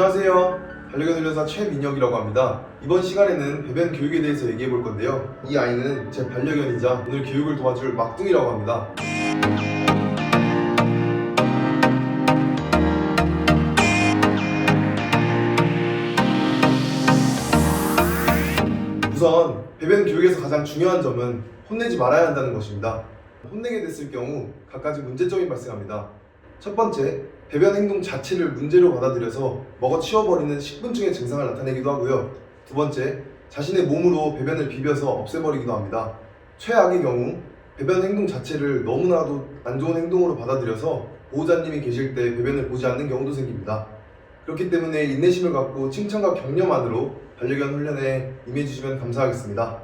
안녕하세요. 반려견 훈련사 최민혁이라고 합니다. 이번 시간에는 배변 교육에 대해서 얘기해 볼 건데요. 이 아이는 제 반려견이자 오늘 교육을 도와줄 막둥이라고 합니다. 우선 배변 교육에서 가장 중요한 점은 혼내지 말아야 한다는 것입니다. 혼내게 됐을 경우 갖가지 문제점이 발생합니다. 첫 번째, 배변 행동 자체를 문제로 받아들여서 먹어 치워버리는 식분증의 증상을 나타내기도 하고요. 두 번째, 자신의 몸으로 배변을 비벼서 없애버리기도 합니다. 최악의 경우 배변 행동 자체를 너무나도 안 좋은 행동으로 받아들여서 보호자님이 계실 때 배변을 보지 않는 경우도 생깁니다. 그렇기 때문에 인내심을 갖고 칭찬과 격려만으로 반려견 훈련에 임해주시면 감사하겠습니다.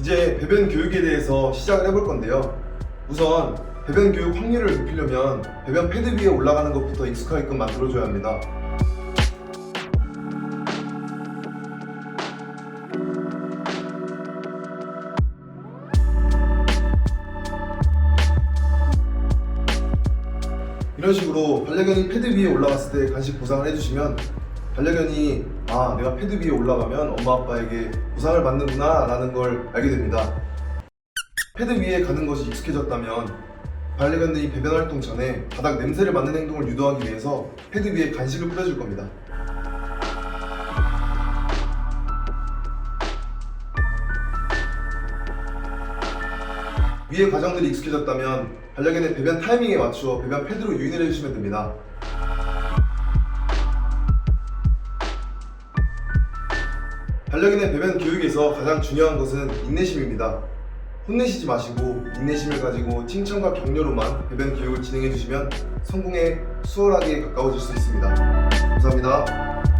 이제 배변 교육에 대해서 시작을 해볼 건데요. 우선 배변 교육 확률을 높이려면 배변 패드 위에 올라가는 것부터 익숙하게끔 만들어줘야 합니다. 이런 식으로 반려견이 패드 위에 올라갔을 때 간식 보상을 해주시면 반려견이 아 내가 패드 위에 올라가면 엄마 아빠에게 보상을 받는구나 라는 걸 알게 됩니다. 패드 위에 가는 것이 익숙해졌다면 반려견들이 배변 활동 전에 바닥 냄새를 맡는 행동을 유도하기 위해서 패드 위에 간식을 뿌려줄 겁니다. 위의 과정들이 익숙해졌다면 반려견의 배변 타이밍에 맞추어 배변 패드로 유인을 해주시면 됩니다. 반려견의 배변 교육에서 가장 중요한 것은 인내심입니다. 혼내시지 마시고 인내심을 가지고 칭찬과 격려로만 배변 교육을 진행해 주시면 성공에 수월하게 가까워질 수 있습니다. 감사합니다.